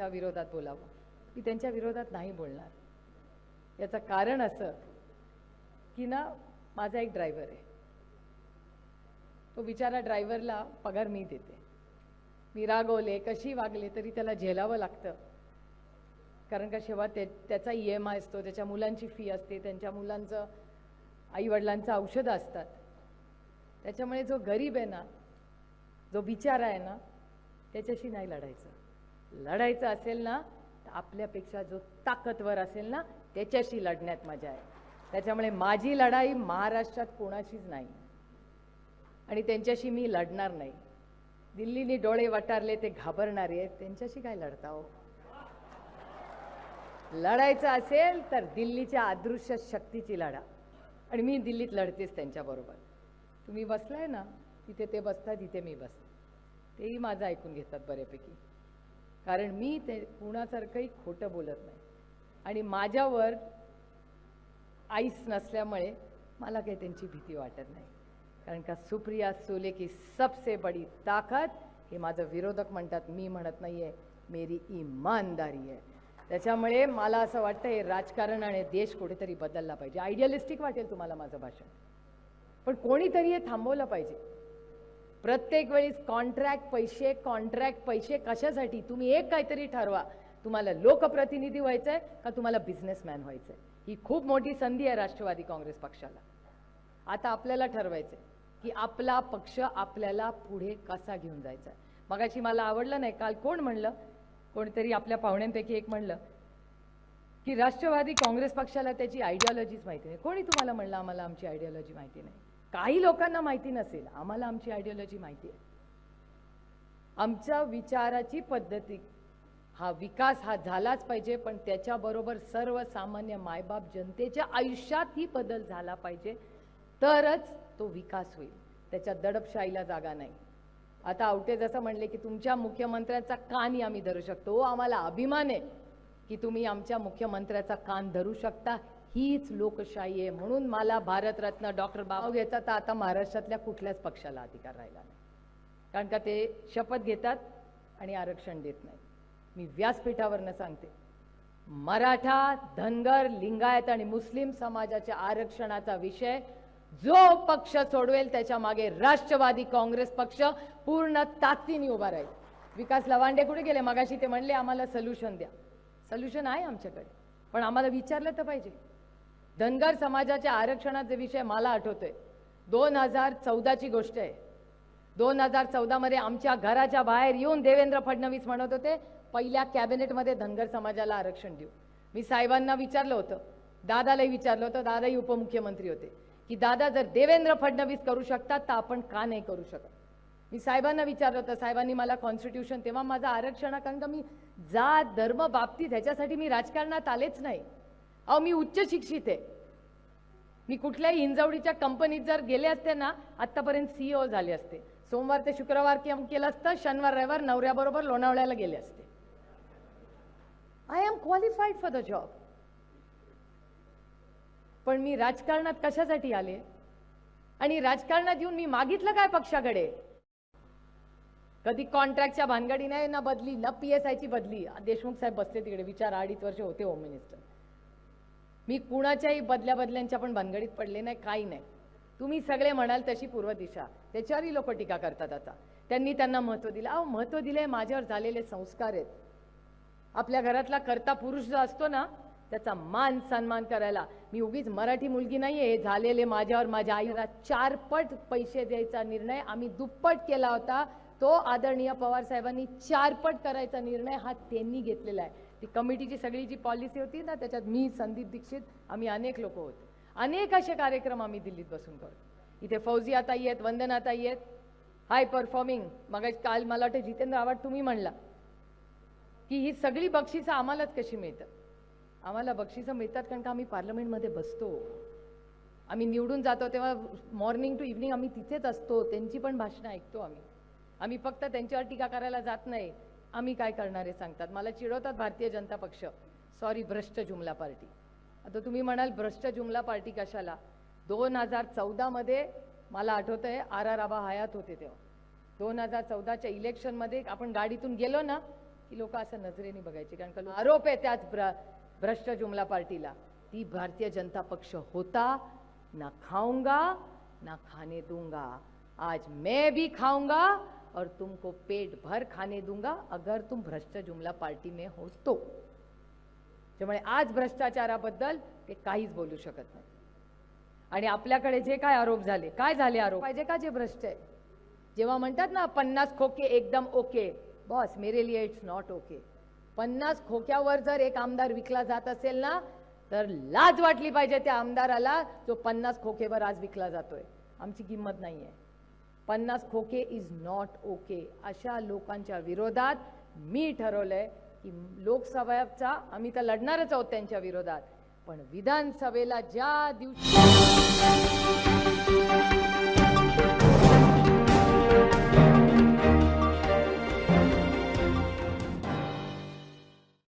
त्यांच्या विरोधात बोलावं. मी त्यांच्या विरोधात नाही बोलणार. याचं कारण असं की ना माझा एक ड्रायव्हर आहे. तो बिचारा ड्रायव्हरला पगार मी देते. मी रागवले कशी वागले तरी त्याला झेलावं लागतं. कारण का शेवट ते त्याचा ई एम आय असतो त्याच्या मुलांची फी असते त्यांच्या मुलांचं आईवडिलांचं औषधं असतात. त्याच्यामुळे जो गरीब आहे ना जो बिचारा आहे ना त्याच्याशी नाही लढायचं. लढायचं असेल ना तर आपल्यापेक्षा जो ताकदवर असेल ना त्याच्याशी लढण्यात मजा आहे. त्याच्यामुळे माझी लढाई महाराष्ट्रात कोणाशीच नाही. आणि त्यांच्याशी मी लढणार नाही. दिल्लीने डोळे वटारले ते घाबरणारे आहेत. त्यांच्याशी काय लढता हो? लढायचं असेल तर दिल्लीच्या अदृश्य शक्तीची लढा. आणि मी दिल्लीत लढतेच त्यांच्याबरोबर. तुम्ही बसलाय ना तिथे ते बसतात तिथे मी बसते. तेही माझं ऐकून घेतात बऱ्यापैकी. कारण मी ते कुणासारखंही खोटं बोलत नाही. आणि माझ्यावर आईस नसल्यामुळे मला काही त्यांची भीती वाटत नाही. कारण का सुप्रिया सुले की सबसे बडी ताकद हे माझं विरोधक म्हणतात मी म्हणत नाही आहे मेरी इमानदारी आहे. त्याच्यामुळे मला असं वाटतं हे राजकारण आणि देश कुठेतरी बदलला पाहिजे. आयडियलिस्टिक वाटेल तुम्हाला माझं भाषण. पण कोणीतरी हे थांबवलं पाहिजे. प्रत्येक वेळीस कॉन्ट्रॅक्ट पैसे कॉन्ट्रॅक्ट पैसे कशासाठी? तुम्ही एक काहीतरी ठरवा. तुम्हाला लोकप्रतिनिधी व्हायचंय का तुम्हाला बिझनेसमॅन व्हायचंय? ही खूप मोठी संधी आहे राष्ट्रवादी काँग्रेस पक्षाला. आता आपल्याला ठरवायचंय की आपला पक्ष आपल्याला पुढे कसा घेऊन जायचा? मगाशी मला आवडलं नाही काल कोण म्हणलं? कोणीतरी आपल्या पाहुण्यांपैकी एक म्हणलं की राष्ट्रवादी काँग्रेस पक्षाला त्याची आयडिओलॉजीच माहिती नाही. कोणी तुम्हाला म्हणलं आम्हाला आमची आयडियॉलॉजी माहिती नाही? काही लोकांना माहिती नसेल आम्हाला आमची आयडिओलॉजी माहिती आहे. आमच्या विचाराची पद्धती हा विकास हा झालाच पाहिजे पण त्याच्याबरोबर सर्वसामान्य मायबाप जनतेच्या आयुष्यातही बदल झाला पाहिजे तरच तो विकास होईल. त्याच्या दडपशाहीला जागा नाही. आता आवटे जसं म्हणले की तुमच्या मुख्यमंत्र्याचा कानही आम्ही धरू शकतो. हो आम्हाला अभिमान आहे की तुम्ही आमच्या मुख्यमंत्र्याचा कान धरू शकता. हीच लोकशाही आहे म्हणून मला भारतरत्न डॉक्टर बाबासाहेब याचा तर आता महाराष्ट्रातल्या कुठल्याच पक्षाला अधिकार राहिला नाही. कारण का ते शपथ घेतात आणि आरक्षण देत नाही. मी व्यासपीठावरनं सांगते मराठा धनगर लिंगायत आणि मुस्लिम समाजाच्या आरक्षणाचा विषय जो पक्ष सोडवेल त्याच्यामागे राष्ट्रवादी काँग्रेस पक्ष पूर्ण ताकदीने उभा राहील. विकास लवांडे कुठे गेले? मगाशी ते म्हणले आम्हाला सोल्युशन द्या. सोल्युशन आहे आमच्याकडे. पण आम्हाला विचारलं तर पाहिजे. धनगर समाजाच्या आरक्षणाचे विषय मला आठवतोय. दोन हजार चौदाची गोष्ट आहे. दोन हजार चौदामध्ये आमच्या घराच्या बाहेर येऊन देवेंद्र फडणवीस म्हणत होते पहिल्या कॅबिनेटमध्ये धनगर समाजाला आरक्षण देऊ. मी साहेबांना विचारलं होतं दादालाही विचारलं होतं दादाही उपमुख्यमंत्री होते की दादा जर देवेंद्र फडणवीस करू शकतात तर आपण का नाही करू शकत? मी साहेबांना विचारलं होतं साहेबांनी मला कॉन्स्टिट्यूशन तेव्हा माझं आरक्षण कारण का मी जात धर्म बाबतीत ह्याच्यासाठी मी राजकारणात आलेच नाही. अहो मी उच्च शिक्षित आहे. मी कुठल्याही हिंजवडीच्या कंपनीत जर गेले असते ना आत्तापर्यंत सीईओ झाले असते. सोमवार ते शुक्रवार काम केलं असतं शनिवार रविवार नवऱ्याबरोबर लोणावळ्याला गेले असते. I am qualified for the job पण मी राजकारणात कशासाठी आले? आणि राजकारणात येऊन मी मागितलं काय पक्षाकडे? कधी कॉन्ट्रॅक्टच्या भानगडी नाही ना बदली ना पी एस आयची बदली. देशमुख साहेब बसले तिकडे विचार अडीच वर्ष होते होम मिनिस्टर मी कुणाच्याही बदल्या बदल्यांच्या पण भानगडीत पडले नाही काही नाही. तुम्ही सगळे म्हणाल तशी पूर्व दिशा त्याच्यावरही लोक टीका करतात आता. त्यांनी त्यांना महत्त्व दिलं. अहो महत्त्व दिलंय माझ्यावर झालेले संस्कार आहेत. आपल्या घरातला करता पुरुष जो असतो ना त्याचा मान सन्मान करायला. मी उगीच मराठी मुलगी नाही आहे झालेले माझ्यावर माझ्या आईला चारपट पैसे द्यायचा निर्णय आम्ही दुप्पट केला होता. तो आदरणीय पवार साहेबांनी चारपट करायचा निर्णय हा त्यांनी घेतलेला आहे. ती कमिटीची सगळी जी पॉलिसी होती ना त्याच्यात मी संदीप दीक्षित आम्ही अनेक लोक होते. अनेक असे कार्यक्रम आम्ही दिल्लीत बसून करतो. इथे फौजी आता आहेत वंदना आता आहेत. हाय परफॉर्मिंग मग काल मला वाटतं जितेंद्र आव्हाड तुम्ही म्हणला की ही सगळी बक्षिसं आम्हालाच कशी मिळतात? आम्हाला बक्षिसं मिळतात कारण का आम्ही पार्लमेंटमध्ये बसतो. आम्ही निवडून जातो तेव्हा मॉर्निंग टू इव्हनिंग आम्ही तिथेच असतो. त्यांची पण भाषणं ऐकतो आम्ही. आम्ही फक्त त्यांच्यावर टीका करायला जात नाही. आम्ही काय करणार आहे सांगतात. मला चिडवतात भारतीय जनता पक्ष. सॉरी भ्रष्ट जुमला पार्टी. आता तुम्ही म्हणाल भ्रष्ट जुमला पार्टी कशाला? दोन हजार चौदामध्ये मला आठवतं आहे आर आर आबा हयात होते तेव्हा. दोन हजार चौदाच्या इलेक्शनमध्ये आपण गाडीतून गेलो ना की लोक असं नजरेने बघायचे कारण का आरोप आहे त्याच भ्र भ्रष्ट जुमला पार्टीला. ती भारतीय जनता पक्ष होता ना खाऊंगा ना खाने दूंगा. आज मैं भी खाऊंगा और तुमको पेट भर खाने दूंगा अगर तुम भ्रष्ट जुमला पार्टी में हो तो। त्यामुळे आज भ्रष्टाचाराबद्दल ते काहीच बोलू शकत नाही. आणि आपल्याकडे जे काय आरोप झाले काय झाले आरोप? पाहिजे का जे भ्रष्ट आहे? जेव्हा म्हणतात ना पन्नास खोके एकदम ओके. बॉस मेरे लिए इट्स नॉट ओके पन्नास खोक्यावर जर एक आमदार विकला जात असेल ना तर लाज वाटली पाहिजे त्या आमदाराला जो पन्नास खोकेवर आज विकला जातोय. आमची किंमत नाही आहे पन्नास खोके इज नॉट ओके अशा लोकांच्या विरोधात मी ठरवलं आहे की लोकसभेचा आम्ही तर लढणारच आहोत त्यांच्या विरोधात. पण विधानसभेला ज्या दिवशी